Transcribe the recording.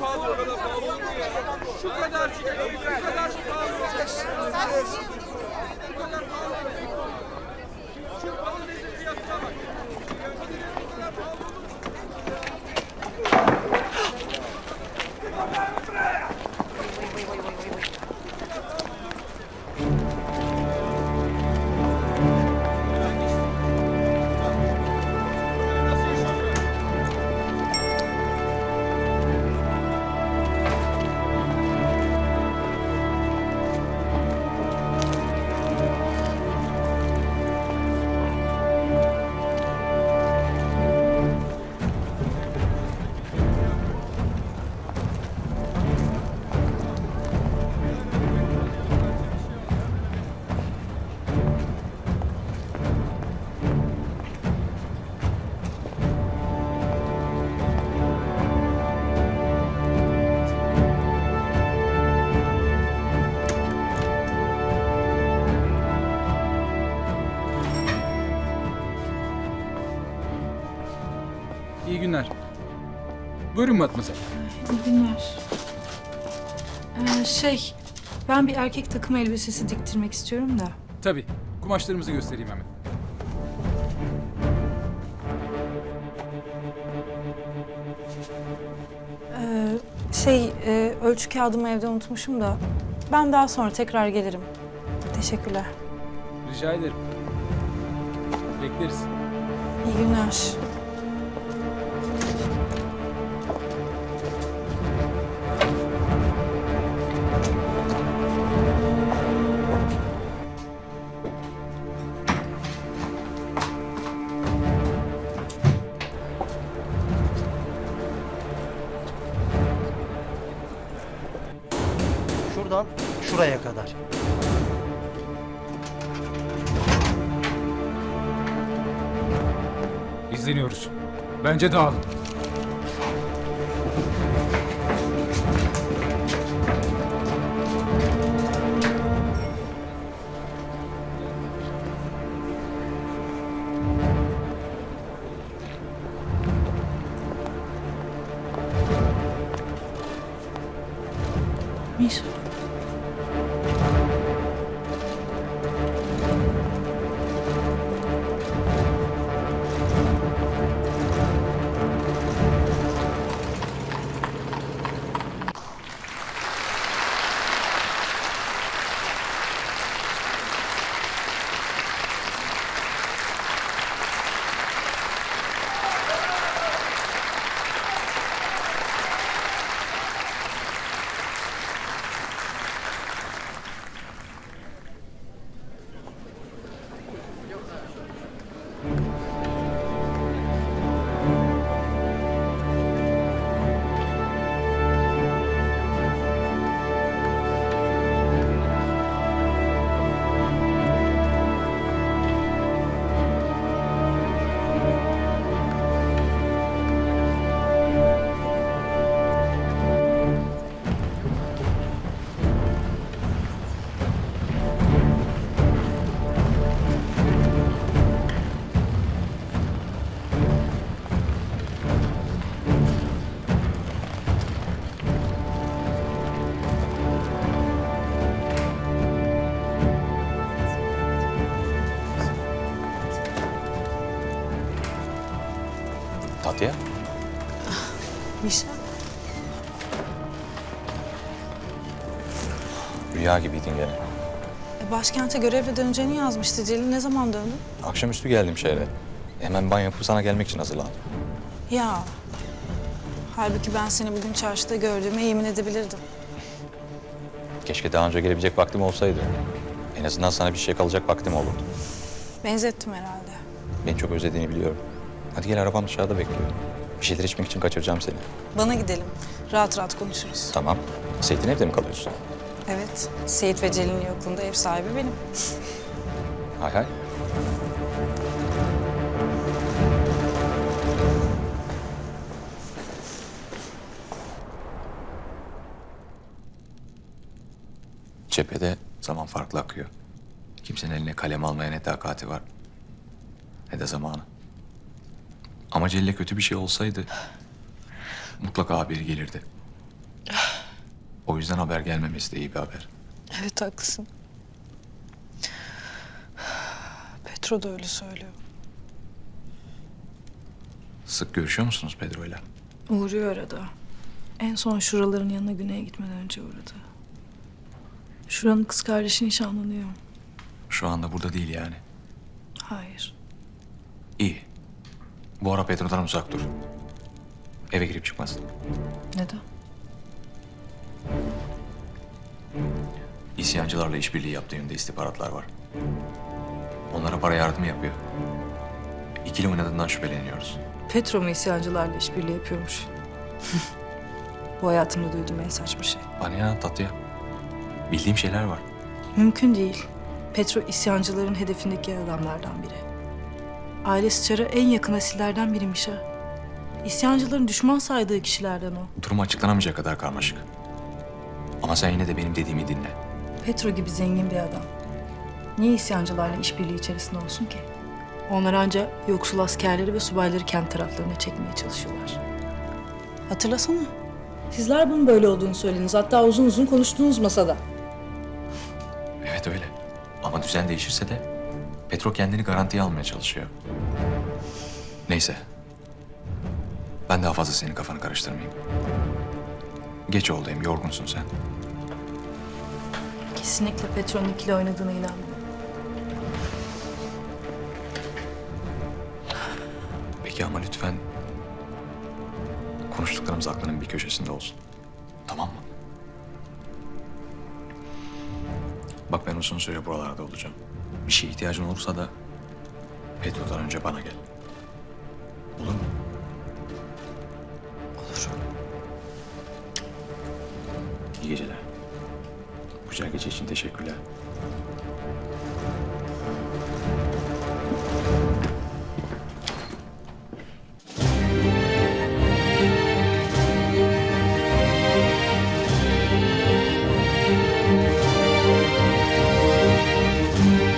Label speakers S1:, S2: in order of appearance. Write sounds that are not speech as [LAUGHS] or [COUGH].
S1: pahalı, bu kadar pahalı olur mu ya? Şu kadar çıkıyor,
S2: günler. Buyurun Matmazel.
S3: İyi günler. Ee, şey, ben bir erkek takım elbisesi diktirmek istiyorum da.
S2: Tabii. Kumaşlarımızı göstereyim hemen.
S3: Ee, şey, e, ölçü kağıdımı evde unutmuşum da. Ben daha sonra tekrar gelirim. Teşekkürler.
S2: Rica ederim. Bekleriz.
S3: İyi günler.
S4: Şuradan şuraya kadar.
S2: İzleniyoruz. Bence dağılın.
S3: Misha.
S5: Tatya?
S3: Misha.
S5: Rüya gibiydin gene.
S3: E, başkente görevle döneceğini yazmıştı Celil. Ne zaman döndü?
S5: Akşamüstü geldim şehre. Hemen banyo yapıp sana gelmek için hazırlandım.
S3: Ya. Halbuki ben seni bugün çarşıda gördüğüme yemin edebilirdim.
S5: Keşke daha önce gelebilecek vaktim olsaydı. En azından sana bir şey kalacak vaktim olurdu.
S3: Benzettim herhalde.
S5: Beni çok özlediğini biliyorum. Hadi gel arabam dışarıda bekliyor. Bir şeyler içmek için kaçıracağım seni.
S3: Bana gidelim. Rahat rahat konuşuruz.
S5: Tamam. Seyit'in evde mi kalıyorsun?
S3: Evet. Seyit ve Celil'in yokluğunda ev sahibi benim. [LAUGHS]
S5: Hay hay. Cephede zaman farklı akıyor. Kimsenin eline kalem almaya ne takati var ne de zamanı. Ama Celil'e kötü bir şey olsaydı mutlaka haberi gelirdi. O yüzden haber gelmemesi de iyi bir haber.
S3: Evet haklısın. Petro da öyle söylüyor.
S5: Sık görüşüyor musunuz Pedro'yla?
S3: Uğruyor arada. En son şuraların yanına güneye gitmeden önce uğradı. Şuranın kız kardeşi nişanlanıyor.
S5: Şu anda burada değil yani.
S3: Hayır.
S5: İyi. Bu ara Pedro'dan uzak dur. Eve girip çıkmasın.
S3: Neden?
S5: İsyancılarla işbirliği yaptığı yönde istihbaratlar var. Onlara para yardımı yapıyor. İkili oynadığından şüpheleniyoruz.
S3: Petro mu isyancılarla işbirliği yapıyormuş? [LAUGHS] Bu hayatımda duyduğum en saçma şey.
S5: Bana ya tatlıya. Bildiğim şeyler var.
S3: Mümkün değil. Petro isyancıların hedefindeki adamlardan biri. Ailesi Çar'a en yakın asillerden biriymiş ha. İsyancıların düşman saydığı kişilerden o.
S5: Durum açıklanamayacak kadar karmaşık. Ama sen yine de benim dediğimi dinle.
S3: Petro gibi zengin bir adam. Niye isyancılarla işbirliği içerisinde olsun ki? Onlar ancak yoksul askerleri ve subayları kendi taraflarına çekmeye çalışıyorlar. Hatırlasana. Sizler bunun böyle olduğunu söylediniz. Hatta uzun uzun konuştuğunuz masada.
S5: Evet öyle. Ama düzen değişirse de Petro kendini garantiye almaya çalışıyor. Neyse. Ben daha fazla senin kafanı karıştırmayayım. Geç oldayım, yorgunsun sen.
S3: Kesinlikle Petro'nun ikili oynadığına inanmıyorum.
S5: Peki ama lütfen konuştuklarımız aklının bir köşesinde olsun. Tamam mı? Bak ben uzun süre buralarda olacağım. Bir şeye ihtiyacın olursa da Pedro'dan önce bana gel. Olur mu?
S3: Olur.
S5: İyi geceler. Güzel gece için teşekkürler.